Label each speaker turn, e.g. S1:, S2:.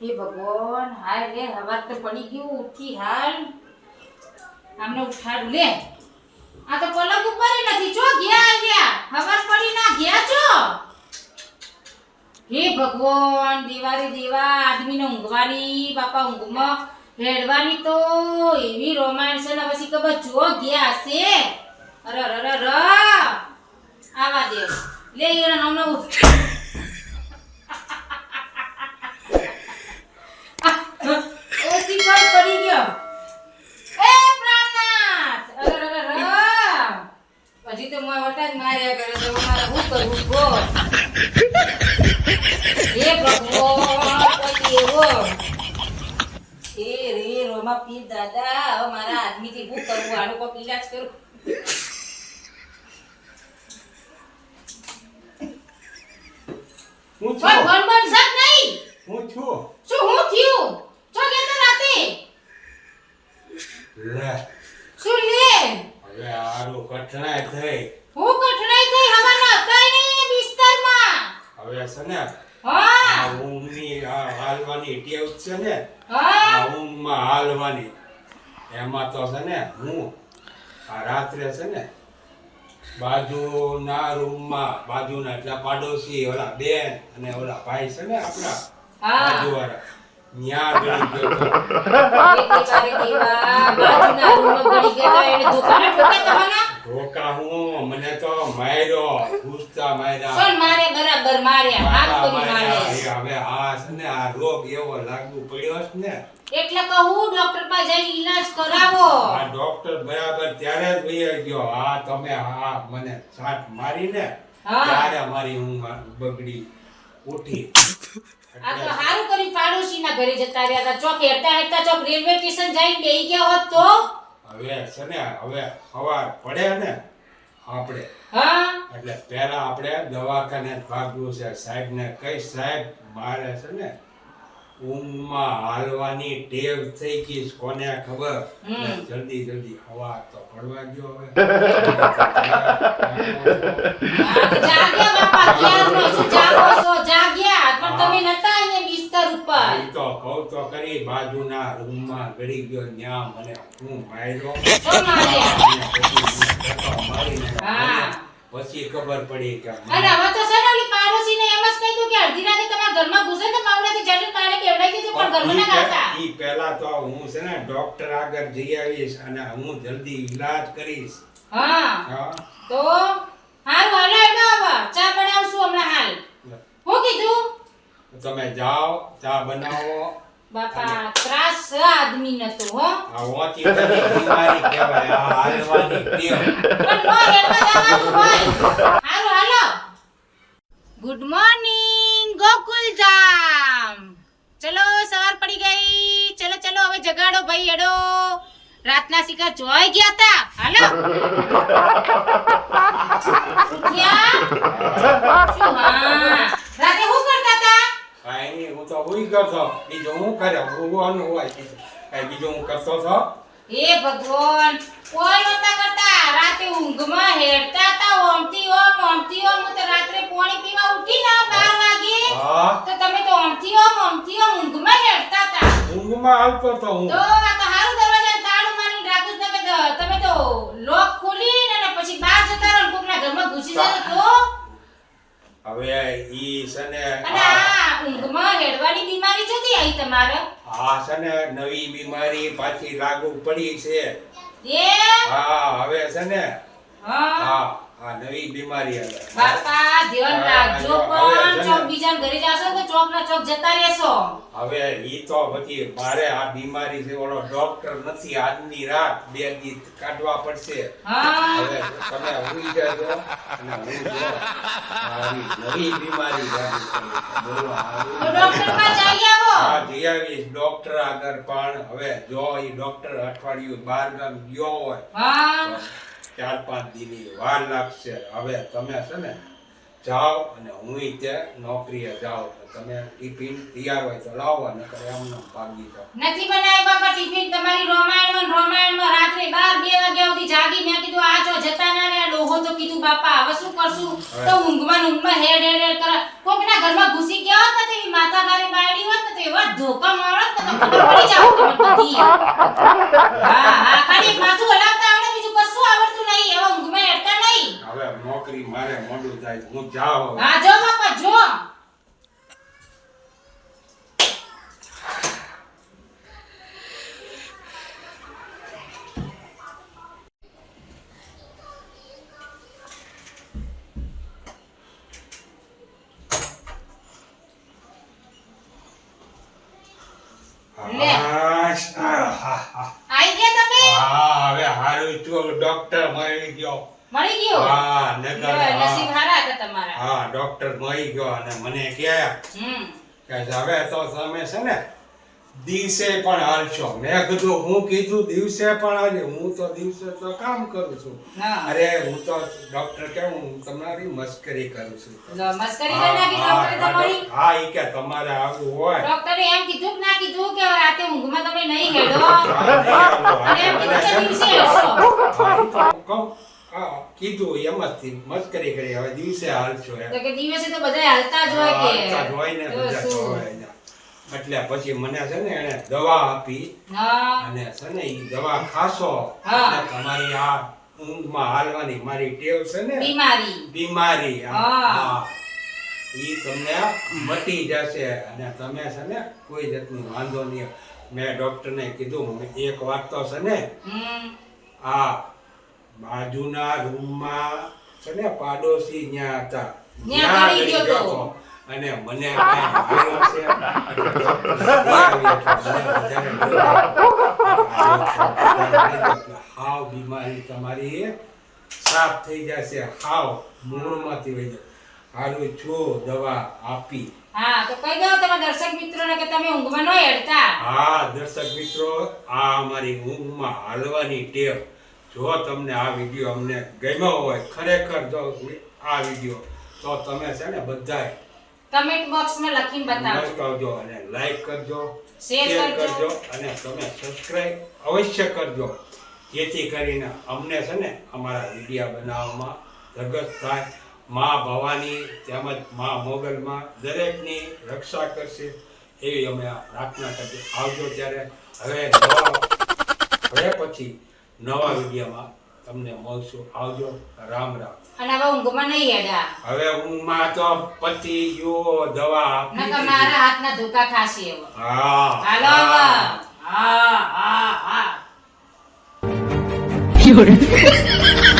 S1: હે ભગવાન હાય લે હવાર તો પડી ગયું, ઉઠી હાલ. આમને ઉઠાડ, લે. આ તો પલંગ ઉપર નથી, જો ગયા ગયા હવાર પડી ના ગયા છો હે ભગવાન દિવાળી દેવા, આદમીને ઊંઘવાની, બાપા ઊંઘમાં હેડવાની તો એવી રોમાન્સ ને પછી ખબર જો ગયા હશે. અરે અરે અરે. આવા દે. લે એનો અરે અરે હજી તો મોય વટા માર્યા કરે તો મારે શું કરવું એ રે રોમા પીર દાદા હવે મારા આદમીથી શું કરવું આનું કોક ઈલાજ કરું?
S2: હું છું. હું છું
S1: શું હું થયું ચો કેતો રાતે
S2: લે
S1: શું લે
S2: હવે આરું કઠણાઈ થઈ
S1: હું કઠણાઈ થઈ હવાના હતા ને બિસ્તરમાં
S2: હવે છે ને
S1: હા.
S2: ઊંઘની હાલવાની ટેવ છે ને
S1: હા.
S2: ઊંઘમાં હાલવાની. એમાં તો છે ને હું આ રાત્રે છે ને બાજુના રૂમમાં બાજુના એટલે પાડોશી ઓલા બેન અને ઓલા ભાઈ છે ને આપણા બાજુવાળા ન્યા ગળી ગયો તો.
S1: એકેકારે દેવા બાજુના રૂમમાં ગળી ગયા એને દુકાને ઠોકે તમને
S2: ધોકા હું મને તો માર્યો ઘૂસતા માર્યા.
S1: પણ મારે બરાબર માર્યા હાથ કરી
S2: માર્યા. હવે આ છે ને આ રોગ એવો લાગુ પડ્યો છે ને.
S1: એટલે તો હું ડોક્ટર પાસે જઈને ઈલાજ કરાવો.
S2: આ ડોક્ટર બરાબર ત્યારે જ ભઈ ગયો. આ તમે આ મને સાટ મારી
S1: ને
S2: ત્યારે મારી હું બગડી ઉઠી.
S1: આ તો હારું કર્યું પાડોશીના ઘરે જતા રહ્યા હતા. ચોક હેરતા હેરતા ચોક રેલવે સ્ટેશન જઈને બેહી ગયા હોત તો?
S2: હવે છે ને હવે સવાર પડે ને આપણે. એટલે પહેલા આપણે દવાખાને ભાગવું છે. સાહેબ ને કઈ સાહેબ મારે છે ને ઊંઘમાં હાલવાની ટેવ થઈ ગઈ કોને ખબર? જલ્દી જલ્દી હવા તો પડવા ગયો હવે.
S1: બાપા છું જાગો છો. તમે નતા અહીંયા બિસ્તર ઉપર?
S2: ઈ તો કહું તો કરી બાજુના રૂમમાં ગળી ગયો ન્યા મને હું માર્યો.
S1: શું માર્યા?
S2: હું. પછી ખબર પડી કે
S1: અને હવે તો ને ઓલી પાડોશીને એમ જ કહી દઉં કે અડધી રાતે તમારા ઘરમાં ઘૂસે તો પાવડાથી જલ્દી પાણી બેવડાઈ દીધું? પણ ઘરમાં ના ગાતા
S2: ઈ પહેલા તો હું છે ને ડોક્ટર આગળ જઈ આવીશ અને હું જલ્દી ઈલાજ કરીશ.
S1: હા.
S2: હા.
S1: તો હારું હાલો હેડો હવે ચા બનાવશું હમણાં હાલ હું કીધું
S2: તમે જાઓ ચા બનાવો.
S1: બાપા ત્રાસ આદમી નતો હો.
S2: આ ઓછી બીમારી કહેવાય આ હાલવાની ટેવ.
S1: પણ નો હેડવા જવાનું હોય. હારું હાલો. Good morning Gokul Dham. ચલો સવાર પડી ગઈ. ચલો ચલો હવે જગાડો ભાઈ હેડો. રાતના શિકાર જોઈ ગયા તા. હાલો. ઉઠ્યા? શું હા રાતે શું કરતા તા
S2: કાંઈ નહીં છો બીજું હું કરે હુવાનું હોય બીજું બીજું હું કરતો છો?
S1: હે ભગવાન કોઈ નતા કરતા. રાતે ઊંઘમાં હેડતા તા ઓમતી ઓમ ઓમતી ઓમ. તો રાત્રે પાણી પીવા ઉઠી ના 12 વાગે. તો તમે તો ઓમતી ઓમ ઓમતી ઓમ ઊંઘમાં હેડતા તા.
S2: ઊંઘમાં આવતો તો હું?
S1: તો આ તો હારું દરવાજા તાળું મારી રાખું છું. તમે તો તમે તો લોક ખોલીને ને પછી બહાર જતા રહો ને કોકના ઘરમાં ઘૂસી જાય તો.
S2: હવે ઈ છે ને આ
S1: આ ઊંઘમાં હેડવાની બીમારી જતી આવી તમારે?
S2: હા છે ને નવી બીમારી પાછી લાગુ પડી છે.
S1: એ
S2: હા હવે છે ને.
S1: હા.
S2: હા. આ નવી બીમારી
S1: બાપા ધ્યાન રાખજો પણ ચોક બીજા ઘરે જાશો તો ચોક ના ચોક જતા રહેશો?
S2: હવે ઈ તો પછી મારે આ બીમારી છે ઓલો ડોક્ટર નથી આજની રાત બે દી કાઢવા પડશે. હવે તમે ઉઈ જાજો અને હું જો આવી નવી બીમારી
S1: ડોક્ટર પાસે જઈ આવો.
S2: હા જઈ આવીશ. ડોક્ટર આગળ પણ. હવે જો ઈ ડોક્ટર અઠવાડિયું બાર ગામ ગયો હોય
S1: હા.
S2: ચાર પાંચ દીની વાર લાગશે. હવે તમે છે ને જાઓ અને હું ત્યાં નોકરીએ જાઓ. તમે ટિફિન તૈયાર હોય તો લાવો નકર એમને ભાગી જાઓ.
S1: નથી બનાવી બાપા ટિફિન? તમારી રોમાયણમાં રોમાયણમાં રાત્રે બાર બે વાગ્યા સુધી જાગી. મેં કીધું આ જો જતા ના રે ડોહો તો કીધું બાપા હવે શું કરશું? તો ઊંઘમાં ઊંઘમાં હેડ હેડ હેડ કરે. કોકના ઘરમાં ઘૂસી ગયા હોત ને તો માથા માતા બારે બાયડી હોત ને તો એવા ધોકા મારત ને તો ખબર પડી જાવ તો બધી. હા હા ખાલી માથું હલાવતા કશું આવડતું નહીં? એવા ઊંઘમાં હેડતા નહીં?
S2: હવે નોકરી મારે મોડું થાય હું જાઉં હવે.
S1: હા જો બાપા જો લે.
S2: હાશ, આહ, હા, હા.
S1: આઈ ગયા તમે
S2: હા હવે હારું તો ડોક્ટર મળી ગયો
S1: મળી ગયો
S2: હા નકર
S1: લ્યો, નસીબ
S2: હા.
S1: હારા હતા તમારા
S2: હા ડોક્ટર મળી ગયો અને મને કહે કે હવે તો તમે છે ને દિવસે પણ હાલશો. મેં કીધું હું કીધું દિવસે પણ હાલે. હું તો દિવસે તો કામ કરું છું. અરે હું તો ડોક્ટર કે હું તમારી મસ્કરી કરું છું. હા, ઈ કે તમારે આવું હોય.
S1: ડોક્ટરે એમ કીધું કે ના કીધું કે રાતે ઊંઘમાં તમે નહીં હેડો અને દિવસે
S2: હા, હું. હા, કીધું એમ જ થી મસ્કરી કરી હવે દિવસે હાલશો એમ.
S1: કે દિવસે તો બધા હાલતા જ હોય કે?
S2: હાલતા જ હોય ને બધા? હોય એટલે પછી મને છે ને એને દવા આપી અને છે ને એ દવા ખાશો. તમારી આ ઊંઘમાં હાલવાની મારી ટેવ છે ને
S1: બીમારી.
S2: બીમારી
S1: હા.
S2: હા. તમને મટી જશે અને તમે છે ને કોઈ જાતનું વાંધો નહીં. મેં ડોક્ટરને કીધું એક વાત તો છે ને આ બાજુના રૂમમાં છે ને પાડોશી ન્યા હતા
S1: ન્યા
S2: ન્યા
S1: ગયો તો.
S2: તો. અને મને. હાવ બીમારી તમારી સાફ થઈ જશે હાવ મૂળમાંથી વહી જશે હારું છું દવા આપી
S1: હા તો કહી દો તમે દર્શક મિત્રોને કે તમે ઊંઘમાં ન હેડતા
S2: હા દર્શક મિત્રો આ અમારી ઊંઘમાં હાલવાની ટેવ જો તમને આ વીડિયો અમને ગમ્યો હોય ખરેખર જો આ વીડિયો તો તમે છે ને બધા
S1: કમેન્ટ બોક્સમાં લખીને બતાવજો.
S2: અને લાઈક કરજો શેર
S1: કરજો.
S2: અને તમે સબસ્ક્રાઇબ અવશ્ય કરજો. જેથી કરીને અમને છે ને અમારા વિડીયા બનાવવામાં ધગત થાય. મા ભવાની તેમજ મા મોગલમાં દરેકની રક્ષા કરશે એવી અમે પ્રાર્થના કરીએ. આવજો ત્યારે. હવે હવે પછી નવા વિડીયોમાં તમને મળશું. આવજો. રામ રામ.
S1: અને હવે ઊંઘમાં નહીં હેડા.
S2: હવે ઊંઘમાં માં તો પતિ ગયો દવા
S1: નકર. મારા હાથના ધોકા ખાશે એવો
S2: હા
S1: હાલો
S2: હા.
S1: હા હા
S3: 人，